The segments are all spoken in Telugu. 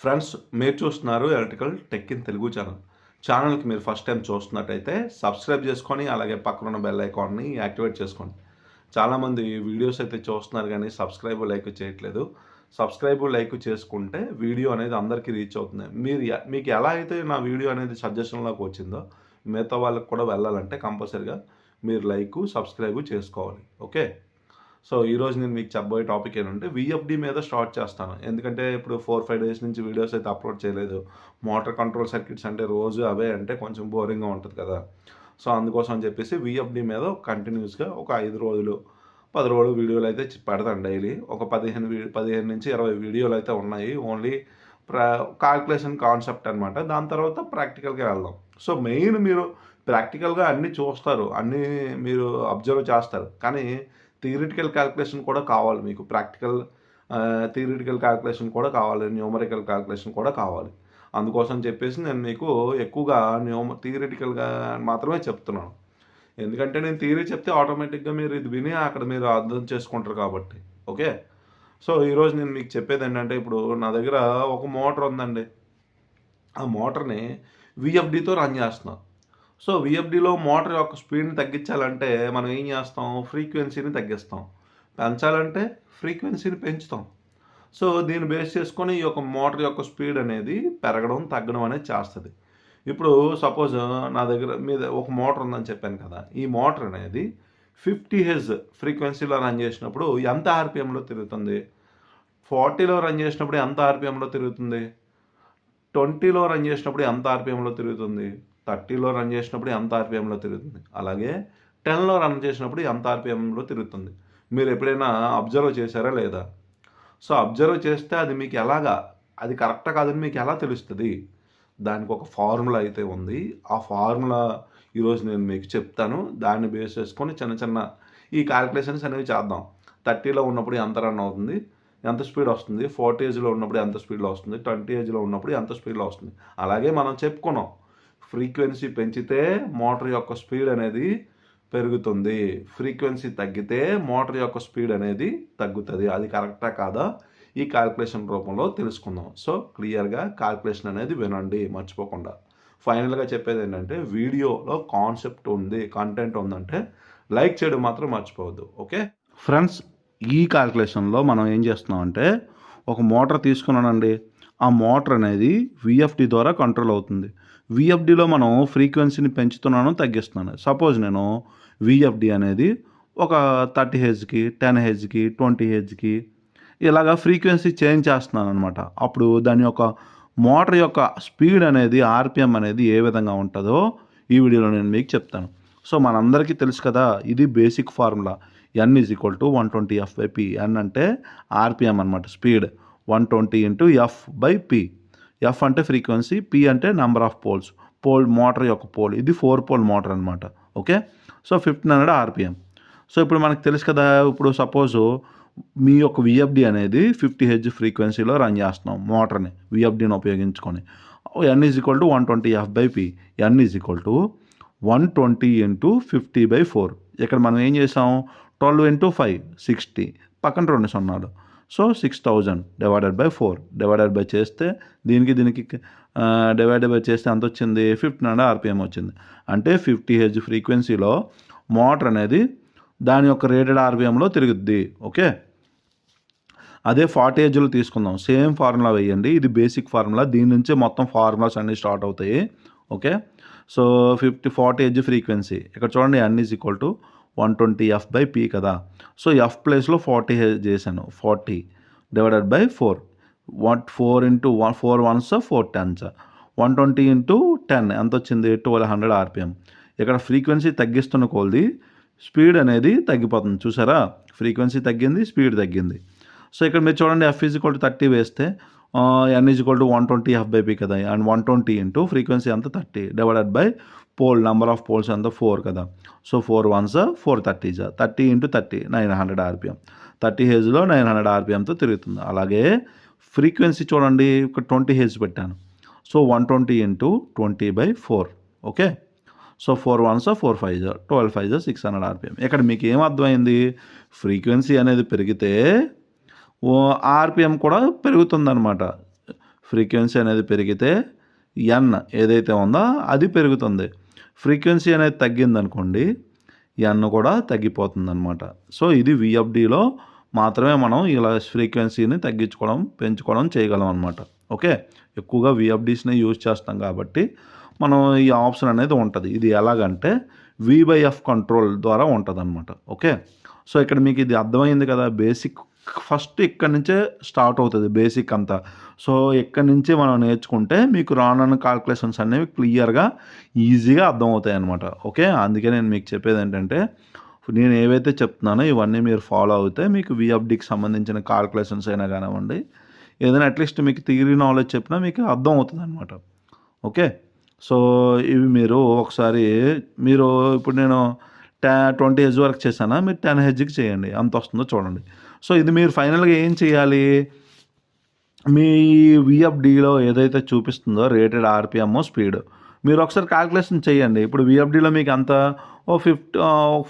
ఫ్రెండ్స్ మీరు చూస్తున్నారు electrical tech in Telugu channel. ఛానల్కి మీరు ఫస్ట్ టైం చూస్తున్నట్టయితే సబ్స్క్రైబ్ చేసుకొని అలాగే పక్కన ఉన్న బెల్ ఐకాన్ని యాక్టివేట్ చేసుకోండి. చాలామంది వీడియోస్ అయితే చూస్తున్నారు కానీ సబ్స్క్రైబ్ లైక్ చేయట్లేదు. సబ్స్క్రైబ్ లైక్ చేసుకుంటే వీడియో అనేది అందరికీ రీచ్ అవుతుంది. మీరు మీకు ఎలా అయితే నా వీడియో అనేది సజెషన్లోకి వచ్చిందో మిగతా వాళ్ళకి కూడా వెళ్ళాలంటే కంపల్సరిగా మీరు లైక్ సబ్స్క్రైబ్ చేసుకోవాలి. ఓకే? సో ఈరోజు నేను మీకు చెప్పబోయే టాపిక్ ఏంటంటే విఎఫ్డి మీద స్టార్ట్ చేస్తాను. ఎందుకంటే ఇప్పుడు ఫోర్ ఫైవ్ డేస్ నుంచి వీడియోస్ అయితే అప్లోడ్ చేయలేదు. మోటార్ కంట్రోల్ సర్క్యూట్స్ అంటే రోజు అవే అంటే కొంచెం బోరింగ్గా ఉంటుంది కదా. సో అందుకోసం అని చెప్పేసి విఎఫ్డి మీద కంటిన్యూస్గా ఒక ఐదు రోజులు పది రోజులు వీడియోలు అయితే పెడతాను డైలీ. ఒక పదిహేను పదిహేను నుంచి ఇరవై వీడియోలు అయితే ఉన్నాయి. ఓన్లీ ప్రా కాల్కులేషన్ కాన్సెప్ట్ అనమాట దాని తర్వాత ప్రాక్టికల్గా వెళ్దాం. సో మెయిన్ మీరు ప్రాక్టికల్గా అన్నీ చూస్తారు. అన్నీ మీరు అబ్జర్వ్ చేస్తారు. కానీ థియరిటికల్ క్యాల్కులేషన్ కూడా కావాలి మీకు. ప్రాక్టికల్ థియరిటికల్ క్యాల్కులేషన్ కూడా కావాలి. న్యూమరికల్ క్యాల్కులేషన్ కూడా కావాలి. అందుకోసం చెప్పేసి నేను మీకు ఎక్కువగా న్యూమ థియరిటికల్గా మాత్రమే చెప్తున్నాను. ఎందుకంటే నేను థియరీ చెప్తే ఆటోమేటిక్గా మీరు ఇది విని అక్కడ మీరు అర్థం చేసుకుంటారు కాబట్టి. ఓకే? సో ఈరోజు నేను మీకు చెప్పేది ఏంటంటే ఇప్పుడు నా దగ్గర ఒక మోటార్ ఉందండి. ఆ మోటార్ని విఎఫ్డితో రన్ చేస్తున్నాను సో విఎఫ్డిలో మోటార్ యొక్క స్పీడ్ని తగ్గించాలంటే మనం ఏం చేస్తాం? ఫ్రీక్వెన్సీని తగ్గిస్తాం. పెంచాలంటే ఫ్రీక్వెన్సీని పెంచుతాం. సో దీన్ని బేస్ చేసుకొని ఈ యొక్క మోటార్ యొక్క స్పీడ్ అనేది పెరగడం తగ్గడం అనేది చేస్తుంది. ఇప్పుడు సపోజ్ నా దగ్గర మీద ఒక మోటార్ ఉందని చెప్పాను కదా ఈ మోటార్ అనేది ఫిఫ్టీ హెజ్ ఫ్రీక్వెన్సీలో రన్ చేసినప్పుడు ఎంత ఆర్పిఎంలో తిరుగుతుంది? ఫార్టీలో రన్ చేసినప్పుడు ఎంత ఆర్పిఎంలో తిరుగుతుంది? ట్వంటీలో రన్ చేసినప్పుడు ఎంత ఆర్పిఎంలో తిరుగుతుంది? థర్టీలో రన్ చేసినప్పుడు ఎంత ఆర్పిఎంలో తిరుగుతుంది? అలాగే టెన్లో రన్ చేసినప్పుడు ఎంత ఆర్పిఎంలో తిరుగుతుంది? మీరు ఎప్పుడైనా అబ్జర్వ్ చేశారా లేదా? సో అబ్జర్వ్ చేస్తే అది మీకు ఎలాగా? అది కరెక్టా కాదని మీకు ఎలా తెలుస్తుంది? దానికి ఒక ఫార్ములా అయితే ఉంది. ఆ ఫార్ములా ఈరోజు నేను మీకు చెప్తాను. దాన్ని బేస్ చేసుకొని చిన్న చిన్న ఈ క్యాలిక్యులేషన్స్ అనేవి చేద్దాం. థర్టీలో ఉన్నప్పుడు ఎంత రన్ అవుతుంది? ఎంత స్పీడ్ వస్తుంది? ఫార్టీ ఏజ్లో ఉన్నప్పుడు ఎంత స్పీడ్లో వస్తుంది? ట్వంటీ ఏజ్లో ఉన్నప్పుడు ఎంత స్పీడ్లో వస్తుంది? అలాగే మనం చెప్పుకున్నాం. ఫ్రీక్వెన్సీ పెంచితే మోటార్ యొక్క స్పీడ్ అనేది పెరుగుతుంది. ఫ్రీక్వెన్సీ తగ్గితే మోటార్ యొక్క స్పీడ్ అనేది తగ్గుతుంది. అది కరెక్టా కాదా? ఈ క్యాల్కులేషన్ రూపంలో తెలుసుకుందాం. సో క్లియర్గా క్యాల్కులేషన్ అనేది వినండి మర్చిపోకుండా. ఫైనల్గా చెప్పేది ఏంటంటే వీడియోలో కాన్సెప్ట్ ఉంది కంటెంట్ ఉందంటే లైక్ చేయడం మాత్రం మర్చిపోవద్దు ఓకే? ఫ్రెండ్స్ ఈ క్యాల్కులేషన్లో మనం ఏం చేస్తున్నాం అంటే ఒక మోటార్ తీసుకున్నానండి. ఆ మోటార్ అనేది విఎఫ్డి ద్వారా కంట్రోల్ అవుతుంది. విఎఫ్డిలో మనం ఫ్రీక్వెన్సీని పెంచుతున్నాను తగ్గిస్తున్నాను. సపోజ్ నేను విఎఫ్డి అనేది ఒక థర్టీ హెజ్కి టెన్ హెజ్కి ట్వంటీ హెజ్కి ఇలాగా ఫ్రీక్వెన్సీ చేంజ్ చేస్తున్నాను అనమాట అప్పుడు దాని యొక్క మోటార్ యొక్క స్పీడ్ అనేది ఆర్పిఎం అనేది ఏ విధంగా ఉంటుందో ఈ వీడియోలో నేను మీకు చెప్తాను. సో మనందరికీ తెలుసు కదా ఇది basic formula. N is equal to one twenty F N అంటే ఆర్పిఎం అనమాట speed. One twenty into F by P. F అంటే ఫ్రీక్వెన్సీ పి అంటే number of poles. Pole motor యొక్క పోల్. ఇది ఫోర్ పోల్ మోటార్ అనమాట okay? So fifteen hundred RPM. So ఇప్పుడు మనకు తెలుసు కదా ఇప్పుడు సపోజ్ మీ యొక్క విఎఫ్డి అనేది ఫిఫ్టీ హెచ్ ఫ్రీక్వెన్సీలో రన్ చేస్తున్నాం మోటార్ని విఎఫ్డిని ఉపయోగించుకొని. N is equal to one twenty F by P N is equal to one twenty into fifty by four. ఇక్కడ మనం ఏం చేసాం? Twelve into five sixty. పక్కన రెండు సున్నాలు. So six thousand divided by four divided by చేస్తే దీనికి దీనికి డివైడెడ్ బై చేస్తే ఎంత వచ్చింది? ఫిఫ్టీన్ హండ్రెడ్ ఆర్పిఎం వచ్చింది. అంటే ఫిఫ్టీ హెచ్ ఫ్రీక్వెన్సీలో మోటార్ అనేది దాని యొక్క రేటెడ్ ఆర్పిఎంలో తిరుగుద్ది. ఓకే? అదే ఫార్టీ ఏజ్లో తీసుకుందాం. సేమ్ ఫార్ములా వేయండి. ఇది బేసిక్ ఫార్ములా దీని నుంచే మొత్తం ఫార్ములాస్ అన్నీ స్టార్ట్ అవుతాయి. ఓకే? సో ఫిఫ్టీ ఫార్టీ ఏజ్ ఫ్రీక్వెన్సీ ఇక్కడ చూడండి N is equal to one twenty F by P కదా. సో ఎఫ్ ప్లేస్లో ఫార్టీ చేశాను. Forty divided by four one four into one four ones four tens one twenty into ten ఎంత వచ్చింది? ట్వెల్వ్ హండ్రెడ్ ఆర్పిఎం ఇక్కడ ఫ్రీక్వెన్సీ తగ్గిస్తున్న కొలది స్పీడ్ అనేది తగ్గిపోతుంది. చూసారా? ఫ్రీక్వెన్సీ తగ్గింది స్పీడ్ తగ్గింది. సో ఇక్కడ మీరు చూడండి F is equal to thirty వేస్తే N is equal to one twenty F by P కదా. And one twenty into frequency అంతా thirty divided by pole number of poles అంతా ఫోర్ కదా. So four ones four thirties thirty into thirty nine hundred RPM. Thirty హెజ్లో nine hundred ఆర్పిఎంతో తిరుగుతుంది. అలాగే ఫ్రీక్వెన్సీ చూడండి ఇక్కడ ట్వంటీ హెజ్ పెట్టాను. So one twenty into twenty by four okay? So four ones four five twelve five six hundred RPM. ఇక్కడ మీకు ఏం అర్థమైంది? ఫ్రీక్వెన్సీ అనేది పెరిగితే ఆర్పిఎం కూడా పెరుగుతుందన్నమాట. ఫ్రీక్వెన్సీ అనేది పెరిగితే ఎన్ ఏదైతే ఉందో అది పెరుగుతుంది. ఫ్రీక్వెన్సీ అనేది తగ్గిందనుకోండి ఎన్ కూడా తగ్గిపోతుంది అనమాట సో ఇది విఎఫ్డిలో మాత్రమే మనం ఇలా ఫ్రీక్వెన్సీని తగ్గించుకోవడం పెంచుకోవడం చేయగలం అనమాట ఓకే? ఎక్కువగా విఎఫ్డీస్ని యూజ్ చేస్తాం కాబట్టి మనం ఈ ఆప్షన్ అనేది ఉంటుంది. ఇది ఎలాగంటే వి బై ఎఫ్ కంట్రోల్ ద్వారా ఉంటుంది అనమాట ఓకే? సో ఇక్కడ మీకు ఇది అర్థమైంది కదా బేసిక్ ఫస్ట్ ఇక్కడ నుంచే స్టార్ట్ అవుతుంది బేసిక్ అంతా. సో ఇక్కడ నుంచి మనం నేర్చుకుంటే మీకు రానున్న కాల్కులేషన్స్ అనేవి క్లియర్గా ఈజీగా అర్థమవుతాయి అనమాట ఓకే? అందుకే నేను మీకు చెప్పేది ఏంటంటే నేను ఏవైతే చెప్తున్నానో ఇవన్నీ మీరు ఫాలో అవుతే మీకు విఎఫ్డికి సంబంధించిన కాల్కులేషన్స్ అయినా కానివ్వండి ఏదైనా అట్లీస్ట్ మీకు థియరీ నాలెడ్జ్ చెప్పినా మీకు అర్థం అవుతుంది అనమాట ఓకే? సో ఇవి మీరు ఒకసారి మీరు ఇప్పుడు నేను టె ట్వంటీ హెజ్ వరకు చేశానా? మీరు టెన్ హెజ్కి చేయండి. అంత వస్తుందో చూడండి. సో ఇది మీరు ఫైనల్గా ఏం చేయాలి? మీ విఎఫ్డిలో ఏదైతే చూపిస్తుందో రేటెడ్ ఆర్పిఎమ్ స్పీడ్ మీరు ఒకసారి క్యాల్కులేషన్ చేయండి. ఇప్పుడు విఎఫ్డిలో మీకు అంత ఓ ఫిఫ్టీ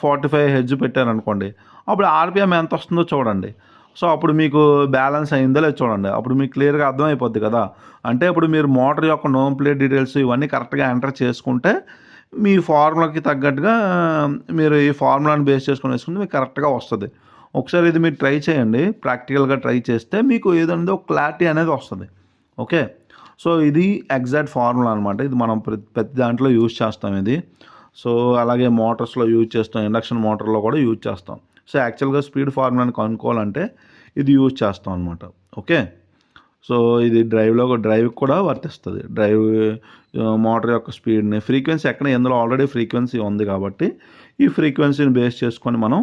ఫార్టీ ఫైవ్ హెడ్జ్ పెట్టారనుకోండి అప్పుడు ఆర్పిఎం ఎంత వస్తుందో చూడండి. సో అప్పుడు మీకు బ్యాలెన్స్ అయిందో లేదో చూడండి. అప్పుడు మీకు క్లియర్గా అర్థమైపోద్ది కదా. అంటే ఇప్పుడు మీరు మోటార్ యొక్క నోమ్ ప్లేట్ డీటెయిల్స్ ఇవన్నీ కరెక్ట్గా ఎంటర్ చేసుకుంటే మీ ఫార్ములాకి తగ్గట్టుగా మీరు ఈ ఫార్ములాని బేస్ చేసుకొని వేసుకుంటే మీకు కరెక్ట్గా వస్తుంది. ఒకసారి ఇది మీరు ట్రై చేయండి. ప్రాక్టికల్గా ట్రై చేస్తే మీకు ఏదంటే ఒక క్లారిటీ అనేది వస్తుంది. ఓకే? సో ఇది ఎగ్జాక్ట్ ఫార్ములా అనమాట ఇది మనం ప్రతి ప్రతి దాంట్లో యూజ్ చేస్తాం ఇది. సో అలాగే మోటార్స్లో యూజ్ చేస్తాం. ఇండక్షన్ మోటార్లో కూడా యూజ్ చేస్తాం. సో యాక్చువల్గా స్పీడ్ ఫార్ములాని కనుక్కోవాలంటే ఇది యూజ్ చేస్తాం అనమాట ఓకే? సో ఇది డ్రైవ్లో డ్రైవ్ కూడా వర్తిస్తుంది. డ్రైవ్ మోటార్ యొక్క స్పీడ్ని ఫ్రీక్వెన్సీ ఎక్కడ ఎందులో ఆల్రెడీ ఫ్రీక్వెన్సీ ఉంది కాబట్టి ఈ ఫ్రీక్వెన్సీని బేస్ చేసుకొని మనం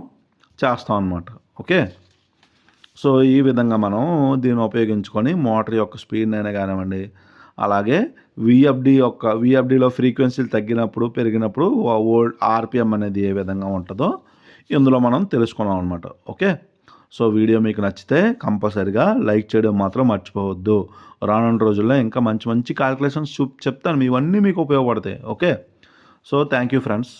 చేస్తాం అనమాట ఓకే? సో ఈ విధంగా మనం దీన్ని ఉపయోగించుకొని మోటార్ యొక్క స్పీడ్ అయినా కానివ్వండి అలాగే విఎఫ్డి యొక్క విఎఫ్డిలో ఫ్రీక్వెన్సీలు తగ్గినప్పుడు పెరిగినప్పుడు ఓల్డ్ ఆర్పిఎం అనేది ఏ విధంగా ఉంటుందో ఇందులో మనం తెలుసుకున్నాం అనమాట ఓకే? సో వీడియో మీకు నచ్చితే కంపల్సరిగా లైక్ చేయడం మాత్రం మర్చిపోవద్దు. రానున్న రోజుల్లో ఇంకా మంచి మంచి క్యాల్కులేషన్స్ చూ చెప్తాను. ఇవన్నీ మీకు ఉపయోగపడతాయి. Okay? So thank you friends.